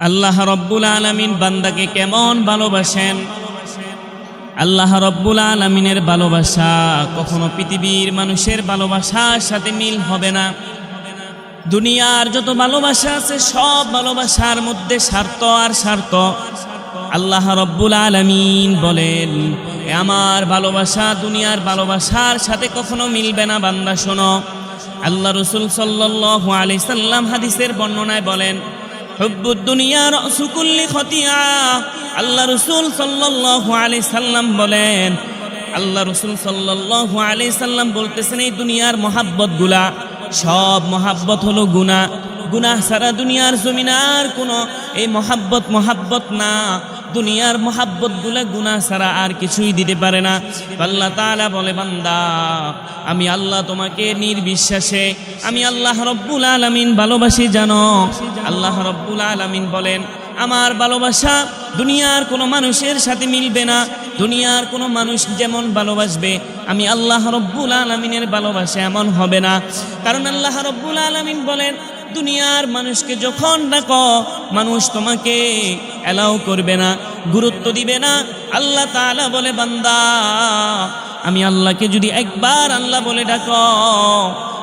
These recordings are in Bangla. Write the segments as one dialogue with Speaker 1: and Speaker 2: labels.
Speaker 1: আল্লাহ রব্বুল আলমিন বান্দাকে কেমন ভালোবাসেন? আল্লাহ রব্বুল আলমিনের ভালোবাসা কখনো পৃথিবীর মানুষের ভালোবাসার সাথে মিল হবে না। দুনিয়ার যত ভালোবাসা আছে, সব ভালোবাসার মধ্যে স্বার্থ আর স্বার্থ। আল্লাহ রব্বুল আলমিন বলেন আমার ভালোবাসা দুনিয়ার ভালোবাসার সাথে কখনো মিলবে না, বান্দা শোনো। আল্লাহ রসুল সাল্লাহ আলি সাল্লাম হাদিসের বর্ণনায় বলেন হুব্বুদ দুনিয়ার সুকুল্লি খতিয়া। আল্লাহ রসুল সাল্লাল্লাহু আলাইহি সাল্লাম বলেন, আল্লাহ রসুল সাল্লাল্লাহু আলি সাল্লাম বলতেছেন, এই দুনিয়ার মহাব্বতগুলা সব মহাব্বত হলো গুনাহ। গুনাহ সারা দুনিয়ার জমিনার কোনো, এই মহাব্বত মহাব্বত না। দুনিয়ার মহাব্বতগুলা গুনাহ ছাড়া আর কিছুই দিতে পারে না। আল্লাহ তালা বলে, বান্দা, আমি আল্লাহ তোমাকে নির্বিশ্বাসে, আমি আল্লাহ রব্বুল আলামিন ভালোবাসি, জানো? আল্লাহ রব্বুল আলামিন বলেন, আমার ভালোবাসা দুনিয়ার কোনো মানুষের সাথে মিলবে না। দুনিয়ার কোনো মানুষ যেমন ভালোবাসবে, আমি আল্লাহ রব্বুল আলমিনের ভালোবাসা এমন হবে না। কারণ আল্লাহ রব্বুল আলমিন বলেন, দুনিয়ার মানুষকে যখন ডাকো, মানুষ তোমাকে অ্যালাউ করবে না, গুরুত্ব দিবে না। আল্লাহ তাআলা বলে, বান্দা, আমি আল্লাহকে যদি একবার আল্লাহ বলে ডাক,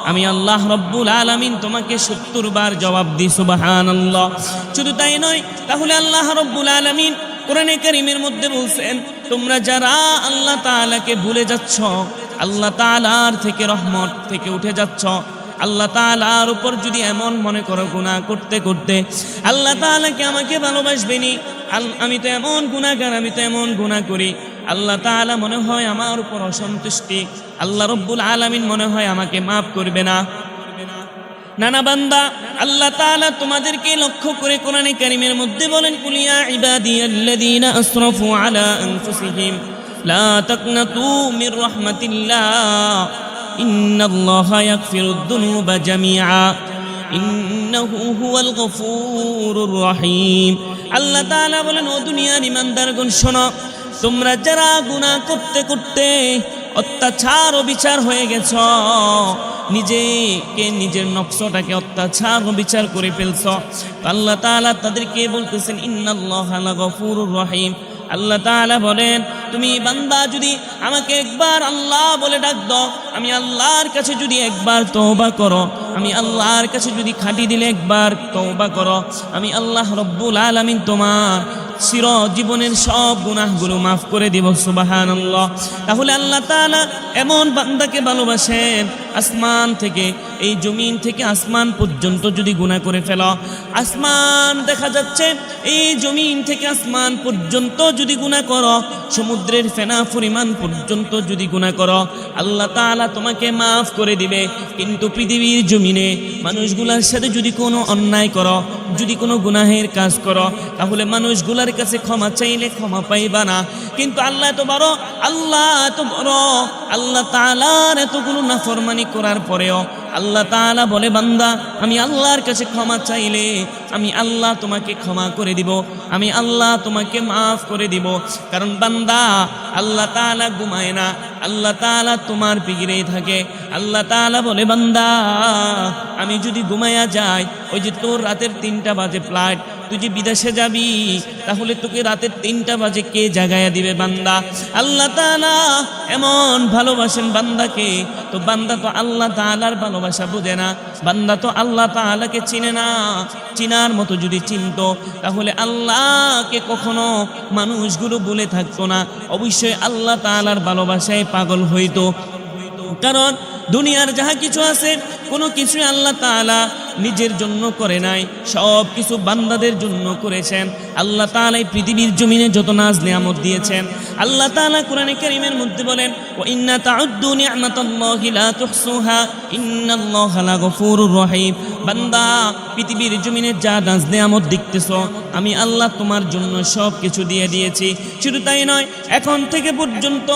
Speaker 1: আমি আল্লাহ রব্বুল আলামিন তোমাকে সত্তর বার জবাব দিই সুবাহান আল্লাহ শুধু তাই নয়, তাহলে আল্লাহ রব্বুল আলামিন কোরআনে কারিমের মধ্যে বলছেন, তোমরা যারা আল্লাহ তাআলাকে ভুলে যাচ্ছ, আল্লাহ তাআলার থেকে রহমত থেকে উঠে যাচ্ছ আল্লাহ তাআলার উপর যদি এমন মনে করো গুনাহ করতে করতে, আল্লাহ তাআলাকে আমাকে ভালোবাসবেনি আমি তো এমন গুণাগার আমি তো এমন গুনাহ করি। আল্লাহ তাআলা মনে হয় আমার উপর অসন্তুষ্টি, আল্লাহ রব্বুল আলামিন মনে হয় আমাকে মাফ করবে না। নানা বান্দা, আল্লাহ তাআলা তোমাদেরকে লক্ষ্য করে কোরআনে কারিমের মধ্যে বলেন কুলিয়া ইবাদিয়াল্লাযীনা আসরাফু আলা আনফুসিহিম, লা তাকনাতু মির রাহমাতিল্লাহ। ইন্নাল্লাহা ইয়াগফিরুদ দুনুবা জামিআ, ইন্নাহু হুয়াল গফুরুর রহিম। আল্লাহ তাআলা বলেন, ও দুনিয়ার ইমানদারগণ শোনো, তোমরা যারা গুনাহ করতে করতে অত্যাচার ও বিচার হয়ে গেছ, নিজেকে নিজের নকশটাকে অত্যাচার ও বিচার করে ফেলছ আল্লাহ তাদেরকে বলতেছেন, ইন্নাল্লাহ গফুরুর রহিম। আল্লাহ বলেন তুমি বান্দা যদি আমাকে একবার আল্লাহ বলে ডাক দাও, আমি আল্লাহর কাছে যদি একবার তওবা করো, আমি আল্লাহর কাছে যদি খাটি দিলে একবার তওবা করো, আমি আল্লাহ রব্বুল আলামিন তোমার চির জীবনের সব গুনাহগুলো মাফ করে দিব সুবাহান তাহলে আল্লাহ তাআলা এমন বান্দাকে ভালোবাসেন, আসমান থেকে, এই জমিন থেকে আসমান পর্যন্ত যদি গুনাহ করে ফেল। আসমান দেখা যাচ্ছে, এই জমিন থেকে আসমান পর্যন্ত যদি গুনাহ করো, সমুদ্রের ফেনা পরিমাণ পর্যন্ত যদি গুনাহ করো, আল্লাহ তাআলা তোমাকে মাফ করে দিবে। কিন্তু পৃথিবীর জমিনে মানুষগুলার সাথে যদি কোনো অন্যায় করো, যদি কোনো গুনাহের কাজ করো, তাহলে মানুষগুলার কাছে ক্ষমা চাইলে ক্ষমা পাইবা না। কিন্তু আল্লাহ এত বড়, আল্লাহ এত বড়, আল্লাহ তালার এতগুলো নাফরমানি করার পরেও আল্লাহ তাআলা বলে, বান্দা, আমি আল্লাহর কাছে ক্ষমা চাইলে আমি আল্লাহ তোমাকে ক্ষমা করে দিব, আমি আল্লাহ তোমাকে মাফ করে দিব। কারণ বান্দা, আল্লাহ তাআলা ঘুমায় না, আল্লাহ তাআলা তোমার পিগিরেই থাকে। আল্লাহ তাআলা বলে, বান্দা, আমি যদি ঘুমাইয়া যাই, ওই যে তোর রাতের তিনটা বাজে ফ্লাইট তুই যে বিদেশে যাবি, তাহলে তোকে রাতের তিনটা বাজে কে জাগাইয়া দিবে বান্দা? আল্লাহ তাআলা এমন ভালোবাসেন বান্দাকে, তো বান্দা তো আল্লাহ তাআলার ভালোবাসা বোঝে না। বান্দা তো আল্লাহ তাআলাকে চিনে না, চিনার মতো যদি চিনতো, তাহলে আল্লাহকে কখনো মানুষগুলো বলে থাকতো না। অবশ্যই আল্লাহ তাআলার ভালোবাসায় পাগল হইতো। কারণ দুনিয়ার যাহা কিছু আছে, কোনো কিছুই আল্লাহ তাআলা নিজের জন্য করে নাই, সব কিছু বান্দাদের জন্য করেছেন। আল্লাহ তাআলা এই পৃথিবীর জমিনে যত নাজ নিয়ামত দিয়েছেন। আল্লাহ তাআলা কোরআনে করিমের মধ্যে বলেন ওয়া ইন্না তাউদ্দু নি'মাতাল্লাহি লা তুহসুহা, ইন্নাল্লাহা লাগফুরুর রহিম। বান্দা, পৃথিবীর জমিনে যা নাজ নিয়ামত দেখতেছো, আমি আল্লাহ তোমার জন্য সব কিছু দিয়ে দিয়েছি। শুধু তাই নয়, এখন থেকে পর্যন্ত,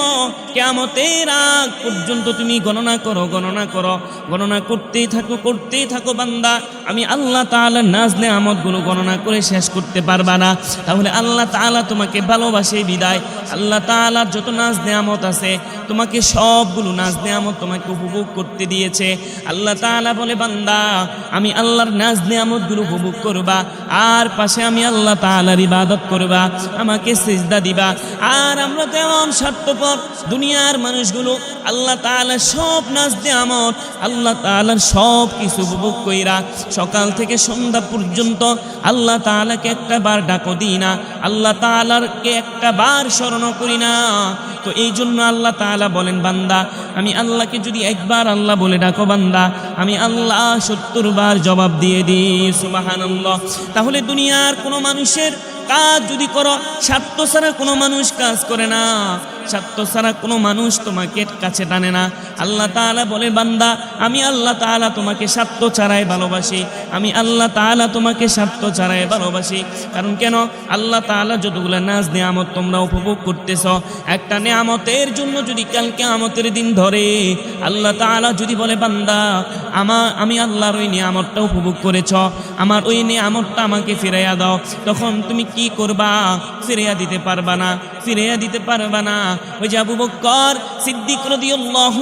Speaker 1: কেয়ামতের আগ পর্যন্ত তুমি গণনা করো গণনা করো। গণনা করতেই থাকো করতেই থাকো বান্দা। আমি আল্লাহ তাআলার নাজ নেয়ামতগুলো গণনা করে শেষ করতে পারবা না। তাহলে আল্লাহ তাআলা তোমাকে ভালোবাসে বিদায়। আল্লাহ তাআলার যত নাজ নেয়ামত আছে তোমাকে সবগুলো নাজ নেয়ামত তোমাকে উপভোগ করতে দিয়েছে। আল্লাহ তাআলা বলে, বান্দা, আমি আল্লাহর নাজ নেয়ামতগুলো উপভোগ করবা, আর পাশে আমি আল্লাহ তাআলার ইবাদত করবা, আমাকে সিজদা দিবা। আর আমরা তেমন স্বার্থপর, দুনিয়ার মানুষগুলো, আল্লাহ তাআলা সব নাজ নেয়ামত, আল্লাহ তাআলার সব কিছু উপভোগ কইরা সকাল থেকে সন্ধ্যা পর্যন্ত আল্লাহ তাআলাকে একটা বার ডাকো দিই না, আল্লাহ তাআলারকে একটা বার স্মরণ করি না। তো এই জন্য আল্লাহ তাআলা বলেন, বান্দা, আমি আল্লাহকে যদি একবার আল্লাহ বলে ডাকো, বান্দা, আমি আল্লাহ সত্তর বার জবাব দিয়ে দিই সুবাহান তাহলে দুনিয়ার কোনো মানুষের কাজ যদি করো, স্বার্থ ছাড়া কোনো মানুষ কাজ করে না। স্বার্থ ছাড়া কোনো মানুষ তোমাকে কাছে টানে না। আল্লাহ তাআলা বলে, বান্দা, আমি আল্লাহ তাআলা তোমাকে স্বার্থ ছাড়াই ভালোবাসি। আমি আল্লাহ তাআলা তোমাকে স্বার্থ ছাড়াই ভালোবাসি। কারণ কেন? আল্লাহ তাআলা যতগুলো নাজ নিয়ামত তোমরা উপভোগ করতেছ, একটা নিয়ামতের জন্য যদি কালকে আমতের দিন ধরে আল্লাহ তাআলা যদি বলে, বান্দা, আমা, আমি আল্লাহর ওই নিয়ামতটা উপভোগ করেছ, আমার ওই নিয়ামতটা আমাকে ফিরাইয়া দাও, তখন তুমি কি করবা? ফিরাইয়া দিতে পারবা না, ফিরাইয়া দিতে পারবা না। ওই যে আবু বক্কর সিদ্দিক রদিউল্লাহু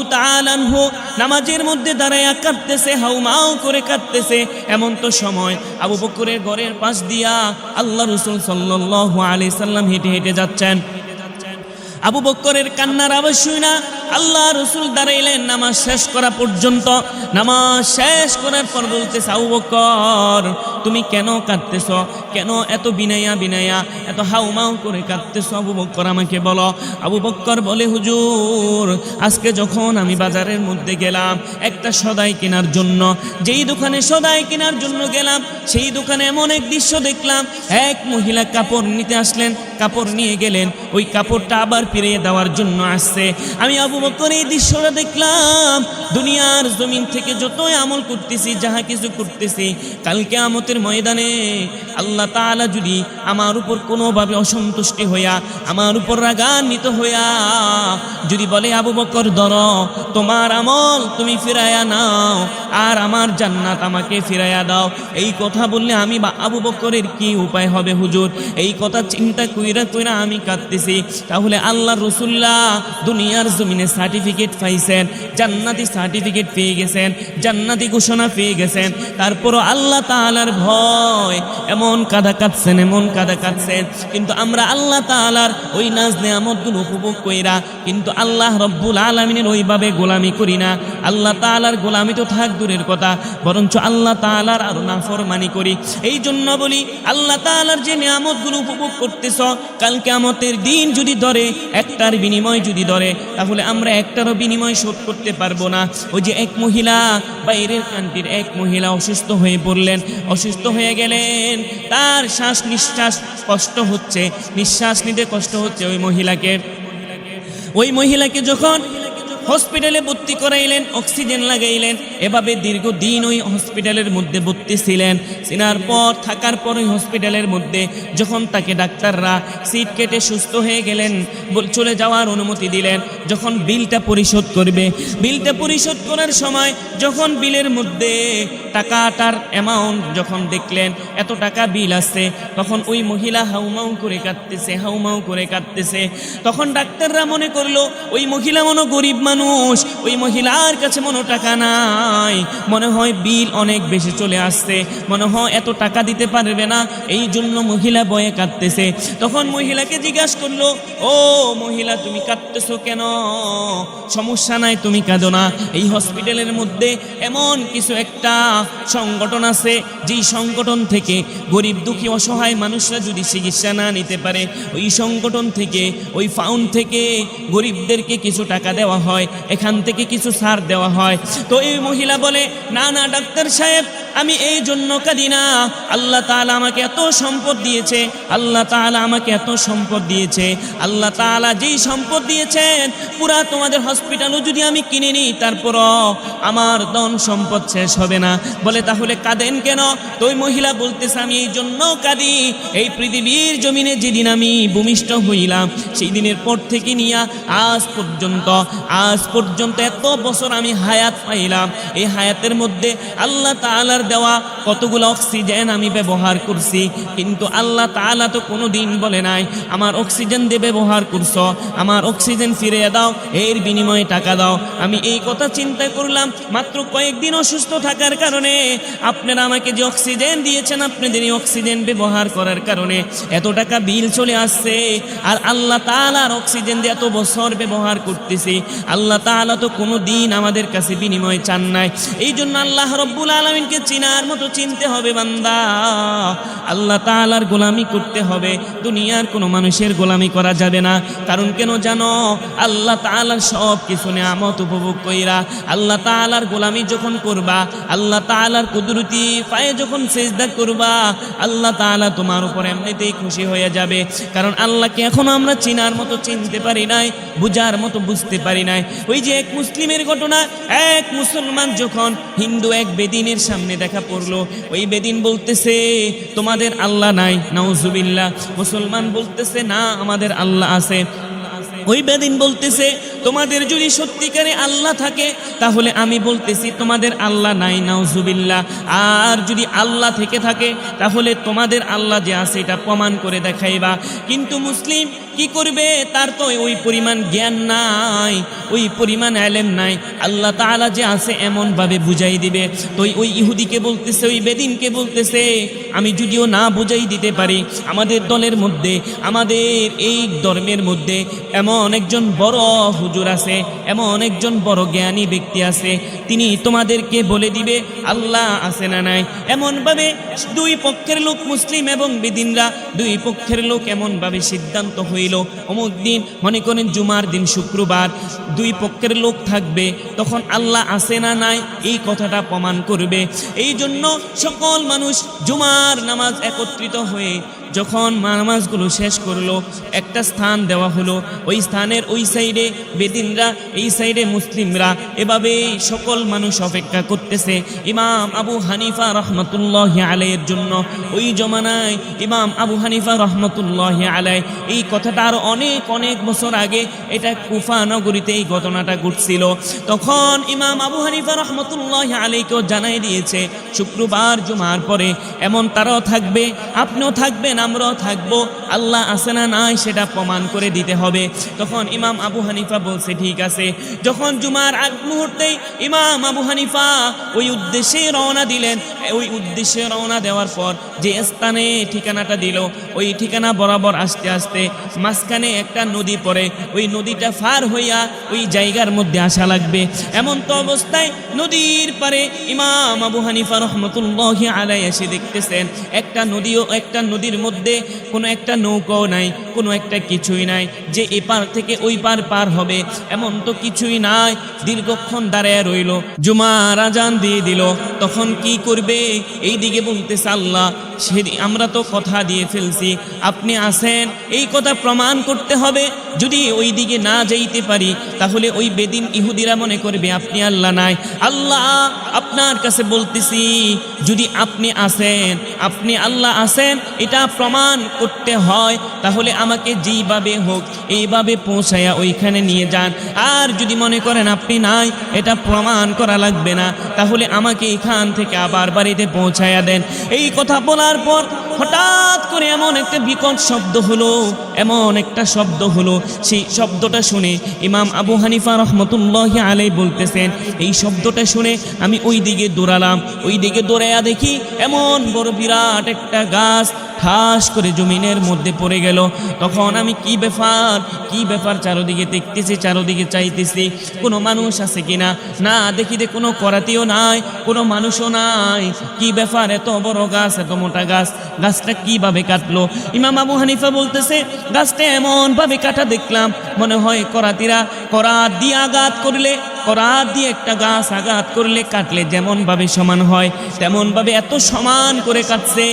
Speaker 1: নামাজের মধ্যে দাঁড়ায়া কাঁদতেছে হাউমাও করে কাঁদতেছে। এমন তো সময় আবু বক্করের ঘরের পাশ দিয়া আল্লাহ রসুল সাল্লাল্লাহু আলি সাল্লাম হেঁটে হেঁটে যাচ্ছেন। আবু বক্করের কান্নার আওয়াজ শুই না আল্লাহ রসুল দাঁড়াইলেন, নামাজ শেষ করা পর্যন্ত। নামাজ শেষ করার পর বলতে আবু বক্কর তুমি কেন কাঁদতেছ? কেন এত বিনাইয়া বিনাইয়া এত হাউমাউ করে কাঁদতেছ? আবু বক্কর আমাকে বলো। আবু বক্কর বলে, হুজুর, আজকে যখন আমি বাজারের মধ্যে গেলাম, একটা সদাই কেনার জন্য, যেই দোকানে সদাই কেনার জন্য গেলাম, সেই দোকানে এমন এক দৃশ্য দেখলাম, এক মহিলা কাপড় নিতে আসলেন, কাপড় নিয়ে গেলেন, ওই কাপড়টা আবার ফিরিয়ে দেওয়ার জন্য আসছে। আমি আবু বকর এই দৃশ্যটা দেখলাম। দুনিয়ার জমিন থেকে যতই আমল করতেছি, যাহা কিছু করতেছি কালকে আমতের ময়দানে আল্লাহ তাআলা যদি আমার উপর কোনোভাবে অসন্তুষ্টি হইয়া, আমার উপর রাগান্বিত হইয়া যদি বলে, আবু বকর, ধর, তোমার আমল তুমি ফিরাইয়া নাও, আর আমার জান্নাত আমাকে ফিরাইয়া দাও। এই কথা বললে আমি বা আবু বকরের কি উপায় হবে হুজুর? এই কথা চিন্তা কইরা কইরা আমি কাঁদতেছি। তাহলে আল্লাহ রসুল্লাহ দুনিয়ার জমিনে সার্টিফিকেট পাইছেন, জান্নাতি সার্টিফিকেট পেয়ে গেছেন, জান্নাতি ঘোষণা পেয়ে গেছেন। তারপরও আল্লাহ তালার ভয়, এমন কাদা কাঁদছেন এমন কাদা কাঁদছেন কিন্তু আমরা আল্লাহ তালার ওই নাজ নেয়ামতগুলো উপভোগ কইরা, কিন্তু আল্লাহ রব্বুল আলমিনের ওইভাবে গোলামি করি না। আল্লাহ তালার গোলামি তো থাক দূরের কথা, বরঞ্চ আল্লাহ তালার আরও নাফরমানি করি। এই জন্য বলি, আল্লাহ তাআলার যে নিয়ামতগুলো উপভোগ করতেছ কালকে আমতের দিন যদি ধরে, একটার বিনিময় যদি ধরে, তাহলে আমরা একটারও বিনিময় শোধ করতে পারব না। ওই যে এক মহিলা, বাইরের কান্ট্রির এক মহিলা অসুস্থ হয়ে পড়লেন, অসুস্থ হয়ে গেলেন, তার শ্বাস নিঃশ্বাস কষ্ট হচ্ছে, নিঃশ্বাস নিতে কষ্ট হচ্ছে ওই মহিলাকে। ওই মহিলাকে যখন হসপিটালে ভর্তি করাইলেন, অক্সিজেন লাগাইলেন। এভাবে দীর্ঘদিন ওই হসপিটালের মধ্যে ভর্তি ছিলেন। সিনার পর, থাকার পর ওই হসপিটালের মধ্যে যখন তাকে ডাক্তাররা সিট কেটে সুস্থ হয়ে গেলেন চলে যাওয়ার অনুমতি দিলেন, যখন বিলটা পরিশোধ করবে। বিলটা পরিশোধ করার সময় যখন বিলের মধ্যে টাকাটার অ্যামাউন্ট যখন দেখলেন, এত টাকা বিল আসছে তখন ওই মহিলা হাউমাউ করে কাঁদতেছে, হাউমাউ করে কাঁদতেছে। তখন ডাক্তাররা মনে করল, ওই মহিলা মনে গরিব মানুষ ওই মহিলার কাছে মনে টাকা নাই। মনে হয় বিল অনেক বেশি চলে আসছে। মনে হয় এত টাকা দিতে পারবে না। এই জন্য মহিলা বয়ে কাঁদতেছে। তখন মহিলাকে জিজ্ঞাসা করল, ও মহিলা, তুমি কাঁদতেছো কেন? সমস্যা নাই, তুমি কাঁদো না। এই হসপিটালের মধ্যে এমন কিছু একটা সংগঠন আছে, যেই সংগঠন থেকে গরিব, দুঃখী, অসহায় মানুষরা যদি চিকিৎসা না নিতে পারে, ওই সংগঠন থেকে, ওই ফাউন্ড থেকে গরিবদেরকে কিছু টাকা দেওয়া হয়। এখান থেকে কিছু সার দেওয়া হয়। তো এই মহিলা বলে না না ডাক্তার সাহেব আমি এই জন্য কাঁদি না। আল্লাহ তাআলা আমাকে এত সম্পদ দিয়েছে, আল্লাহ তাআলা আমাকে এত সম্পদ দিয়েছে, আল্লাহ তাআলা যেই সম্পদ দিয়েছেন, পুরা তোমাদের হসপিটালও যদি আমি কিনে নিই, তারপরও আমার ধন সম্পদ শেষ হবে না। বলে তাহলে কাঁদেন কেন? তো মহিলা বলতেছে, আমি এই জন্য কাঁদি। এই পৃথিবীর জমিনে যেদিন আমি ভূমিষ্ঠ হইলাম, সেই দিনের পর থেকে নিয়ে আজ পর্যন্ত আজ পর্যন্ত এত বছর আমি হায়াত পাইলাম। এই হায়াতের মধ্যে আল্লাহ তাআলার দেওয়া, কতগুলো অক্সিজেন আমি ব্যবহার করছি। কিন্তু আল্লাহ তাআলা তো কোনো দিন বলে নাই, আমার অক্সিজেন দিয়ে ব্যবহার করছ, আমার অক্সিজেন ফিরিয়ে দাও, এর বিনিময়ে টাকা দাও। আমি এই কথা চিন্তা করলাম, মাত্র কয়েকদিন অসুস্থ থাকার কারণে। আপনারা আমাকে যে অক্সিজেন দিয়েছেন, আপনাদের এই অক্সিজেন ব্যবহার করার কারণে এত টাকা বিল চলে আসছে। আর আল্লাহ তাআলার অক্সিজেন দিয়ে এত বছর ব্যবহার করতেছি। আল্লাহ তাআলা তো কোনো দিন আমাদের কাছে বিনিময় চান নাই। এই জন্য আল্লাহ রব্বুল আলমিনকে চিনার মতো চিনতে হবে বান্দা। আল্লাহ তাআলার গোলামি করতে হবে। দুনিয়ার কোনো মানুষের গোলামি করা যাবে না। কারণ কেন জানো? আল্লাহ তাআলার সব কিছু নেয়ামত উপভোগ কইরা আল্লাহ তাআলার গোলামি যখন করবা, আল্লাহ তাআলার কুদরতি পায়ে যখন সেজদা করবা, আল্লাহ তাআলা তোমার উপর এমনিতেই খুশি হয়ে যাবে। কারণ আল্লাহকে এখনও আমরা চিনার মতো চিনতে পারি নাই, বুঝার মতো বুঝতে পারি নাই। ওই যে এক মুসলিমের ঘটনা, এক মুসলমান যখন হিন্দু এক বেদিনের সামনে দেখা পড়ল। ওই বেদিন বলতেছে, তোমাদের আল্লাহ নাই, নাউজুবিল্লাহ। মুসলমান বলতেছে, না, আমাদের আল্লাহ আছে। ওই বেদিন বলতেছে, তোমাদের যদি সত্যিকারে আল্লাহ থাকে, তাহলে আমি বলতেছি, তোমাদের আল্লাহ নাই, নাউজুবিল্লাহ। আর যদি আল্লাহ থেকে থাকে, তাহলে তোমাদের আল্লাহ যে আছে, এটা প্রমাণ করে দেখাইবা। কিন্তু মুসলিম কি করবে? তার তো ওই পরিমাণ জ্ঞান নাই, ওই পরিমাণ এলেম নাই। আল্লাহ তালা যে আছে, এমনভাবে বুঝাই দিবে। তো ওই ইহুদিকে বলতেছে, ওই বেদিনকে বলতেছে আমি যদিও না বুঝাই দিতে পারি, আমাদের দলের মধ্যে, আমাদের এই ধর্মের মধ্যে এমন একজন বড় হুজুর আছে, এমন একজন বড় জ্ঞানী ব্যক্তি আছে, তিনি তোমাদেরকে বলে দিবে, আল্লাহ আছে না নাই। এমনভাবে দুই পক্ষের লোক মুসলিম এবং বেদিনরা, দুই পক্ষের লোক এমনভাবে সিদ্ধান্ত হইল। অমুক দিন মনে করেন জুমার দিন শুক্রবার, দুই পক্ষের লোক থাকবে, তখন আল্লাহ আছে না নাই, এই কথাটা প্রমাণ করবে। এই জন্য সকল মানুষ জুমার নামাজ একত্রিত হয়ে যখন নামাজগুলো শেষ করল, একটা স্থান দেওয়া হলো। ওই স্থানের ওই সাইডে বেদিনরা, এই সাইডে মুসলিমরা। এভাবে সকল মানুষ অপেক্ষা করতেছে। ইমাম আবু হানিফা রহমতুল্লাহ আলাইয়ের জন্য ওই জমানায় ইমাম আবু হানিফা রহমতুল্লাহ আলাই এই কথাটা আরও অনেক অনেক বছর আগে এটা কুফা নগরীতে এই ঘটনাটা ঘটছিল। তখন ইমাম আবু হানিফা রহমতুল্লাহ আলাইকেও জানাই দিয়েছে, শুক্রবার জুমার পরে এমন তারাও থাকবে, আপনিও থাকবেন। আমরাও থাকব। আল্লাহ আছে না নাই সেটা প্রমাণ করে দিতে হবে। তখন ইমাম আবু হানিফা বলছে, ঠিক আছে। যখন জুমার আগ মুহূর্তেই ইমাম আবু হানিফা ওই উদ্দেশ্যে রওনা দিলেন, ওই উদ্দেশ্যে রওনা দেওয়ার পর যে স্থানে ঠিকানাটা দিল, ওই ঠিকানা বরাবর আসতে আসতে মাঝখানে একটা নদী পড়ে। ওই নদীটা ফার হইয়া ওই জায়গার মধ্যে আসা লাগবে। এমন তো অবস্থায় নদীর পারে ইমাম আবু হানিফা রহমতুল্লাহ আলাই এসে দেখতেছেন, একটা নদীও একটা নদীর মধ্যে কোনো একটা নৌকাও নাই, কোনো একটা কিছুই নাই, যে এপার থেকে ওই পার পার হবে, এমন তো কিছুই নাই। দীর্ঘক্ষণ দাঁড়ায় রইল, জুমার আজান দিয়ে দিল, তখন কি করবে? এই দিকে বলতেছে আল্লাহ সেদিন আমরা তো কথা দিয়ে ফেলছি, আপনি আসেন এই কথা প্রমাণ করতে হবে। যদি ওই দিকে না যাইতে পারি, তাহলে ওই বেদিন ইহুদিরা মনে করবে, আপনি আল্লাহ নাই। আল্লাহ, আপনার কাছে বলতেছি, যদি আপনি আসেন আপনি আল্লাহ আসেন এটা প্রমাণ করতে হয়, তাহলে আমাকে যেইভাবে হোক, এইভাবে পৌঁছায়া ওইখানে নিয়ে যান। আর যদি মনে করেন আপনি নাই, এটা প্রমাণ করা লাগবে না, তাহলে আমাকে এখান থেকে আবার বাড়িতে পৌঁছায়া দেন। এই কথা বলার পর হঠাৎ করে এমন একটা বিকট শব্দ হলো, এমন একটা শব্দ হলো। সেই শব্দটা শুনে ইমাম আবু হানিফা রহমতুল্লাহ আলাই বলতেছেন, এই শব্দটা শুনে আমি ওই দিকে দৌড়ালাম। ওই দিকে দৌড়াইয়া দেখি এমন বড় বিরাট একটা গাছ ঠাস করে জমিনের মধ্যে পড়ে গেল। তখন আমি কি ব্যাপার কি ব্যাপার চারোদিকে দেখতেছি, চারোদিকে চাইতেছি, কোনো মানুষ আছে কিনা? না, দেখি দে কোনো করাতেও নাই, কোনো মানুষও নাই। কি ব্যাপার, এত বড় গাছ, এত মোটা গাছ, গাছটা কীভাবে কাটলো? ইমাম আবু হানিফা বলতেছে, গাছটা এমনভাবে কাটা দেখলাম, মনে হয় করাতিরা করাত দিয়ে আঘাত করলে করাত দিয়ে একটা গাছ আঘাত করলে কাটলে যেমন ভাবে সমান হয় তেমন ভাবে এত সমান করে কাটছে।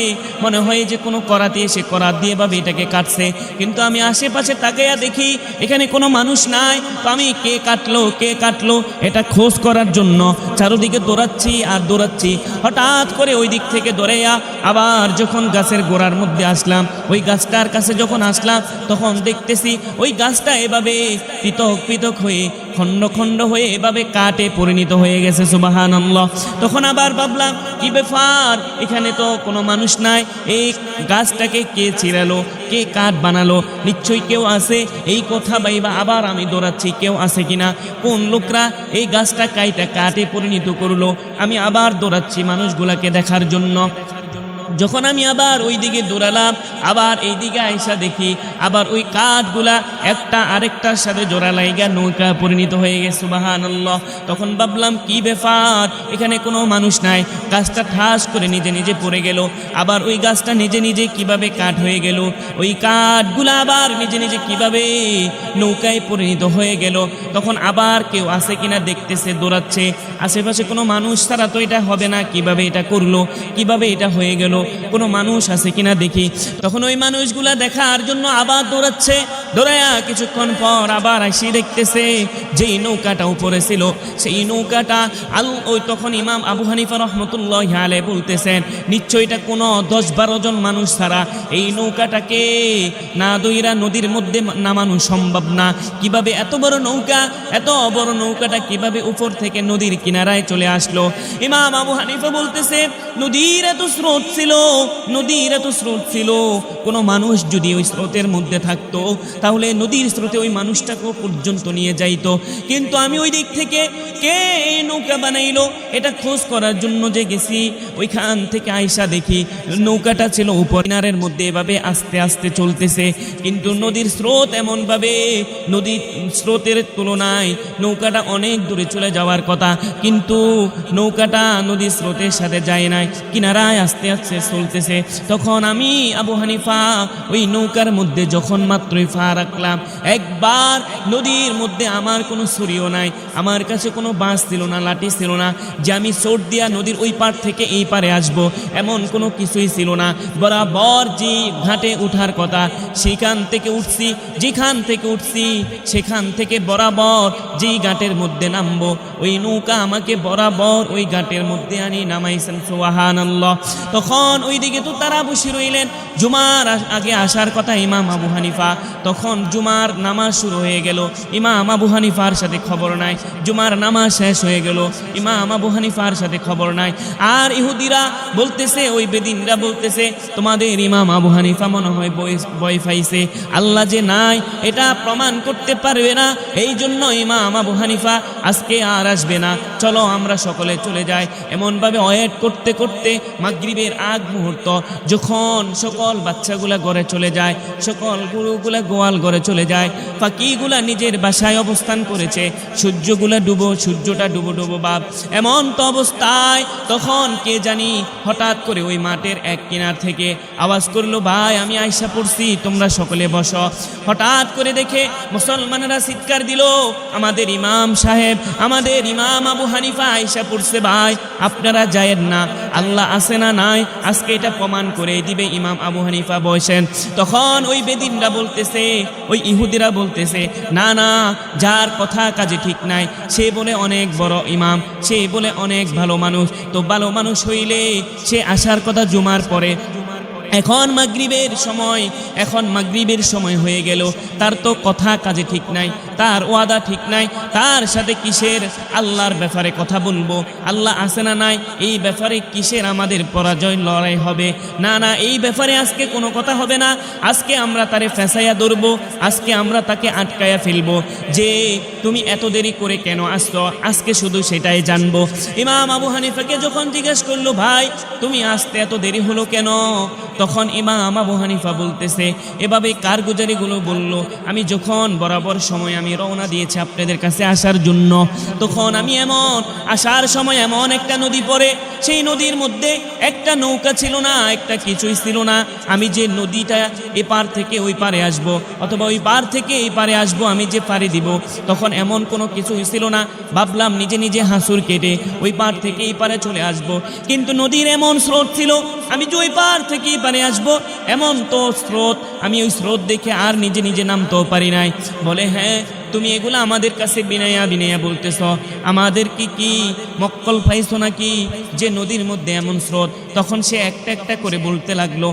Speaker 1: মনে হয় যে কোনো করাতে এসে করাত দিয়ে ভাবে এটাকে কাটছে। কিন্তু আমি আশেপাশে তাকাইয়া দেখি, এখানে কোনো মানুষ নাই। তো আমি কে কাটলো কে কাটলো, এটা খোঁজ করার জন্য চারোদিকে দৌড়াচ্ছি আর দৌড়াচ্ছি। হঠাৎ করে ওই দিক থেকে দৌড়াইয়া আবার যখন গাছের গোড়ার মধ্যে আসলাম, ওই গাছটার কাছে যখন আসলাম, তখন দেখতেছি ওই গাছটা এভাবে পৃথক পৃথক হয়ে খণ্ড খণ্ড হয়ে এভাবে কাটে, পরিণত হয়ে গেছে সুবাহান তখন আবার ভাবলাম, কি ব্যাপার? এখানে তো কোনো মানুষ নাই। এই গাছটাকে কে ছিঁড়ালো কে কাঠ বানালো? নিশ্চয়ই কেউ আছে? এই কথা বাইবা আবার আমি দৌড়াচ্ছি, কেউ আছে কিনা? কোন লোকরা এই গাছটা কাইটা কাটে, পরিণত করল? আমি আবার দৌড়াচ্ছি মানুষগুলাকে দেখার জন্য। যখন আমি আবার ওই দিকে দৌড়ালাম, আবার এই দিকে আইসা দেখি, আবার ওই কাঠগুলা একটা আরেকটার সাথে জোড়া লাইগা নৌকা পরিণত হয়ে গেছে বাহান তখন ভাবলাম, কি ব্যাপার? এখানে কোনো মানুষ নাই। গাছটা ঠাস করে নিজে নিজে পড়ে গেল। আবার ওই গাছটা নিজে নিজে কীভাবে কাঠ হয়ে গেল? ওই কাঠগুলা আবার নিজে নিজে কীভাবে নৌকায় পরিণত হয়ে গেল? তখন আবার কেউ আছে কিনা দেখতেছে, দৌড়াচ্ছে। আশেপাশে কোনো মানুষ ছাড়া তো এটা হবে না, কীভাবে এটা করল, কীভাবে এটা হয়ে গেল? কোনো মানুষ আছে কিনা দেখি। তখন ওই মানুষগুলা দেখার জন্য আবার দৌড়াচ্ছে। দৌড়ায়া কিছুক্ষণ পর আবার আসি দেখতেছে, যেই নৌকাটা উপরে ছিল, সেই নৌকাটা আল, ওই তখন ইমাম আবু হানিফা রহমতুল্লাহ আলে বলতেছেন, নিশ্চয় এটা কোনো দশ বারো জন মানুষ ছাড়া এই নৌকাটাকে না দইরা নদীর মধ্যে নামানো সম্ভব না। কীভাবে এত বড় নৌকা, এত বড় নৌকাটা কীভাবে উপর থেকে নদীর কিনারায় চলে আসলো? ইমাম আবু হানিফা বলতেছে, নদীর এত স্রোত ছিল নদীর এত স্রোত ছিল, কোনো মানুষ যদি ওই স্রোতের মধ্যে থাকতো, তাহলে নদীর স্রোতে ওই মানুষটাকেও পর্যন্ত নিয়ে যাইতো। কিন্তু আমি ওই দিক থেকে কে নৌকা বানাইলো, এটা খোঁজ করার জন্য যে গেছি, ওইখান থেকে আইসা দেখি, নৌকাটা ছিল উপর কিনারের মধ্যে, এভাবে আস্তে আস্তে চলতেছে। কিন্তু নদীর স্রোত এমনভাবে নদীর স্রোতের তুলনায় নৌকাটা অনেক দূরে চলে যাওয়ার কথা, কিন্তু নৌকাটা নদীর স্রোতের সাথে যায় নাই। কিনারায় আস্তে আস্তে চলতেছে। তখন আমি আবু হানিফা ওই নৌকার মধ্যে যখন মাত্রই ফা রাখলাম, একবার নদীর মধ্যে আমার কোনো ছুরিও নাই, আমার কাছে কোনো বাঁশ ছিল না, লাঠি ছিল না, যে আমি চোট দিয়া নদীর ওই পার থেকে এই পারে আসব, এমন কোনো কিছুই ছিল না। বরাবর যে ঘাটে উঠার কথা, সেখান থেকে উঠছি, যেখান থেকে উঠছি, সেখান থেকে বরাবর যেই ঘাটের মধ্যে নামবো, ওই নৌকা আমাকে বরাবর ওই ঘাটের মধ্যে আনি নামাইছেন সোহান তখন ওই দিকে তো তারা বসে রইলেন, জুমার আগে আসার কথা ইমাম আবু হানিফা, তখন জুমার নামাজ শুরু হয়ে গেল। ইমাম আবু হানিফার সাথে খবর নাই, জুমার নামাজ শেষ হয়ে গেল। ইমাম আবু হানিফার সাথে খবর নাই। আর ইহুদিরা বলতেছে, ওই বেদিনরা বলতেছে, তোমাদের ইমাম আবু হানিফা মনে হয় ভয় পাইছে। আল্লাহ যে নাই, এটা প্রমাণ করতে পারবে না। এই জন্য ইমাম আবু হানিফা আজকে আর আসবে না। চলো আমরা সকলে চলে যাই। এমনভাবে ওয়েট করতে করতে মাগরিবের আগ মুহূর্ত, যখন সকল বাচ্চাগুলা ঘরে চলে যায়, সকল গরুগুলা গোয়াল ঘরে চলে যায় পাখিগুলা নিজের বাসায় অবস্থান করেছে, সূর্যগুলা ডুবো, সূর্যটা ডুবো ডুবো বাপ। এমন তো অবস্থায়, তখন কে জানি হঠাৎ করে ওই মাঠের এক কিনার থেকে আওয়াজ করল, ভাই, আমি আয়সা পড়ছি, তোমরা সকলে বসো। হঠাৎ করে দেখে মুসলমানেরা চিৎকার দিল, আমাদের ইমাম সাহেব, আমাদের ইমাম আবু হানিফা আয়সা পড়ছে, ভাই, আপনারা যায়েন না। আল্লাহ আছে না নাই আজকে এটা প্রমাণ করে দিবে, ইমাম আবু হানিফা বসেন তখন ওই বেদিনরা বলতেছে, ওই ইহুদিরা বলতেছে, না না, যার কথা কাজে ঠিক নাই, সে বলে অনেক বড় ইমাম, সে বলে অনেক ভালো মানুষ, তো ভালো মানুষ হইলে সে আসার কথা জুমার পরে এখন মাগরিবের সময়, এখন মাগরিবের সময় হয়ে গেল। তার তো কথা কাজে ঠিক নাই, তার ওয়াদা ঠিক নাই, তার সাথে কিসের আল্লাহর ব্যাপারে কথা বলব? আল্লাহ আসে না নাই? এই ব্যাপারে কিসের আমাদের পরাজয় লড়াই হবে? না না, এই ব্যাপারে আজকে কোনো কথা হবে না। আজকে আমরা তারে ফেসাইয়া ধরবো, আজকে আমরা তাকে আটকায়া ফেলব। যে, তুমি এত দেরি করে কেন আসছো? আজকে শুধু সেটাই জানব। ইমাম আবু হানিফাকে যখন জিজ্ঞেস করল, ভাই, তুমি আসতে এত দেরি হলো কেন? তখন ইমাম আবু হানিফা বলতেছে, এভাবে কারগুজারিগুলো বলল, আমি যখন বরাবর সময় আমি রওনা দিয়েছি আপনাদের কাছে আসার জন্য, তখন আমি এমন, আসার সময় এমন একটা নদী পড়ে, সেই নদীর মধ্যে একটা নৌকা ছিল না, একটা কিছুই ছিল না, আমি যে নদীটা এ পার থেকে ওই পারে আসব, অথবা ওই পার থেকে এই পারে আসব, আমি যে পারে দিব, তখন এমন কোনো কিছুই ছিল না, ভাবলাম নিজে নিজে হাসুর কেটে ওই পার থেকে এই পারে চলে আসব, কিন্তু নদীর এমন স্রোত ছিল, আমি যে ওই পার থেকে এই পারে আসব, এমন তো স্রোত, আমি ওই স্রোত দেখে আর নিজে নিজে নামতেও পারি নাই। বলে হ্যাঁ তুমি এগুলো আমাদের কাছে বিনায়া বিনায়া বলতেছ। আমাদের কি কি মক্কল পাইছো নাকি? যে নদীর মধ্যে এমন স্রোত। তখন সে একটা একটা করে বলতে লাগল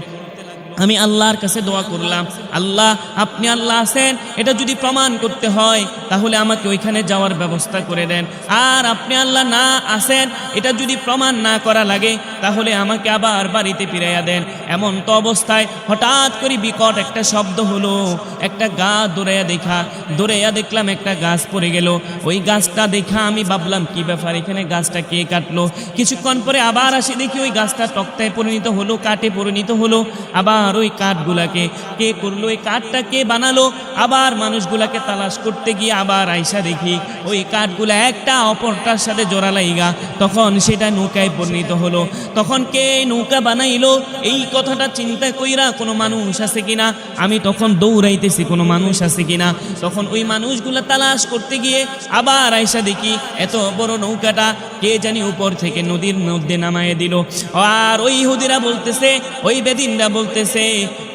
Speaker 1: আমি আল্লাহর কাছে দোয়া করলাম। আল্লাহ, আপনি আল্লাহ আছেন, এটা যদি প্রমাণ করতে হয়, তাহলে আমাকে ওইখানে যাওয়ার ব্যবস্থা করে দেন। আর আপনি আল্লাহ না আসেন এটা যদি প্রমাণ না করা লাগে, তাহলে আমাকে আবার বাড়িতে ফিরাইয়া দেন। এমন তো অবস্থায় হঠাৎ করে বিকট একটা শব্দ হলো। একটা গা দৌড়াইয়া দেখা, দৌড়াইয়া দেখলাম একটা গাছ পড়ে গেল। ওই গাছটা দেখা আমি ভাবলাম, কি ব্যাপার, এখানে গাছটা কে কাটলো? কিছুক্ষণ পরে আবার আসি দেখি ওই গাছটা তক্তায় পরিণত হলো, কাঠে পরিণত হলো। আবার ওই কাঠগুলাকে কে করল? ওই কাঠটা কে বানালো? আবার মানুষগুলাকে তালাশ করতে গিয়ে আবার আইসা দেখি ওই কাঠগুলা একটা অপরটার সাথে জোড়া লাইগা। তখন সেটা নৌকায় পরিণত হলো। তখন কে নৌকা বানাইলো? এই কথাটা চিন্তা কইরা কোনো মানুষ আছে কিনা? আমি তখন দৌড়াইতেছি, কোনো মানুষ আছে কিনা? তখন ওই মানুষগুলা তালাশ করতে গিয়ে আবার আইসা দেখি এত বড় নৌকাটা কে জানি উপর থেকে নদীর মধ্যে নামায় দিল। আর ওই ইহুদিরা বলতেছে, ওই বেদিনরা বলতেছে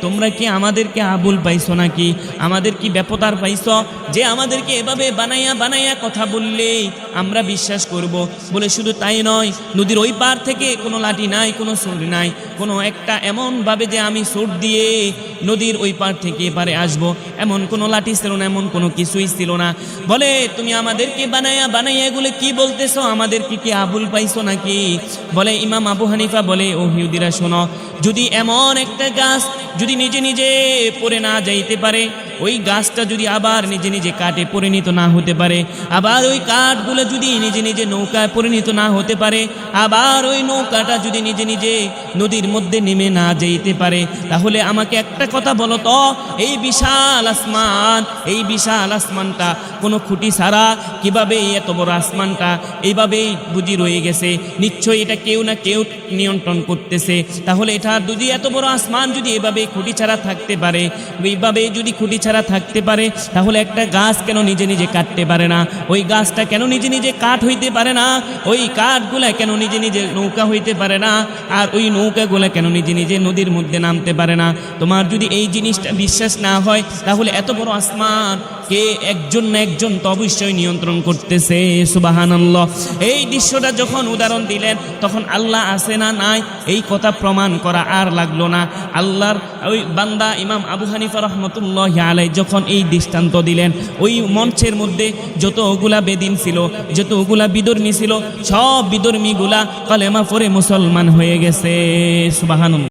Speaker 1: তোমরা কি আমাদেরকে আবুল পাইছো নাকি? আমাদের কি ব্যাপতার পাইছো? যে আমাদেরকে এভাবে বানাইয়া বানাইয়া কথা বললে আমরা বিশ্বাস করব। বলে শুধু তাই নয়, নদীর ওই পার থেকে কোনো লাঠি নাই, কোনো সুর নাই। কোনো একটা এমনভাবে যে আমি সুর দিয়ে নদীর ওই পার থেকে এপারে আসব। এমন কোনো লাঠি ছিল না, এমন কোনো কিছুই ছিল না। বলে, তুমি আমাদেরকে বানাইয়া বানাইয়া এগুলো কি বলতেছো? আমাদেরকে কি আবুল পাইছো নাকি? বলে ইমাম আবু হানিফা বলে ও হিউদিরা শোনো, যদি এমন একটা গাছ যদি নিজে নিজে পড়ে না যাইতে পারে, ওই গাছটা যদি আবার নিজে নিজে কাঠে পরিণত না হতে পারে, আবার ওই কাঠগুলো যদি নিজে নিজে নৌকায় পরিণত না হতে পারে, আবার ওই নৌকাটা যদি নিজে নিজে নদীর মধ্যে নেমে না যেতে পারে, তাহলে আমাকে একটা কথা বলো তো, এই বিশাল আসমান, এই বিশাল আসমানটা কোনো খুঁটি ছাড়া কীভাবে এত বড় আসমানটা, এইভাবেই বুঝি রয়ে গেছে। নিশ্চয়ই এটা কেউ না কেউ নিয়ন্ত্রণ করতেছে। তাহলে এটা যদি এত বড় আসমান যদি এভাবে খুঁটি ছাড়া থাকতে পারে, এইভাবে যদি খুঁটি ছাড়া থাকতে পারে, তাহলে একটা গাছ কেন নিজে নিজে কাটতে পারে না? ওই গাছটা কেন নিজে নিজে কাঠ হইতে পারে না? ওই কাঠগুলা কেন নিজে নিজে নৌকা হইতে পারে না? আর ওই নৌকাগুলা কেন নিজে নিজে নদীর মধ্যে নামতে পারে না? তোমার যদি এই জিনিসটা বিশ্বাস না হয়, তাহলে এত বড় আসমান কে একজন না একজন তো অবশ্যই নিয়ন্ত্রণ করতেছে, সুবাহানাল্লাহ। এই দৃশ্যটা যখন উদাহরণ দিলেন, তখন আল্লাহ আসে না নাই, এই কথা প্রমাণ করা আর লাগল না। আল্লাহর ওই বান্দা ইমাম আবু হানিফা রহমতুল্লাহ আলাই যখন এই দৃষ্টান্ত দিলেন, ওই মঞ্চের মধ্যে যতগুলা বেদিন ছিল, যতগুলা বিদর্মী ছিল, সব বিদর্মীগুলা কলেমা পরে মুসলমান হয়ে গেছে, সুবাহানুল্লাহ।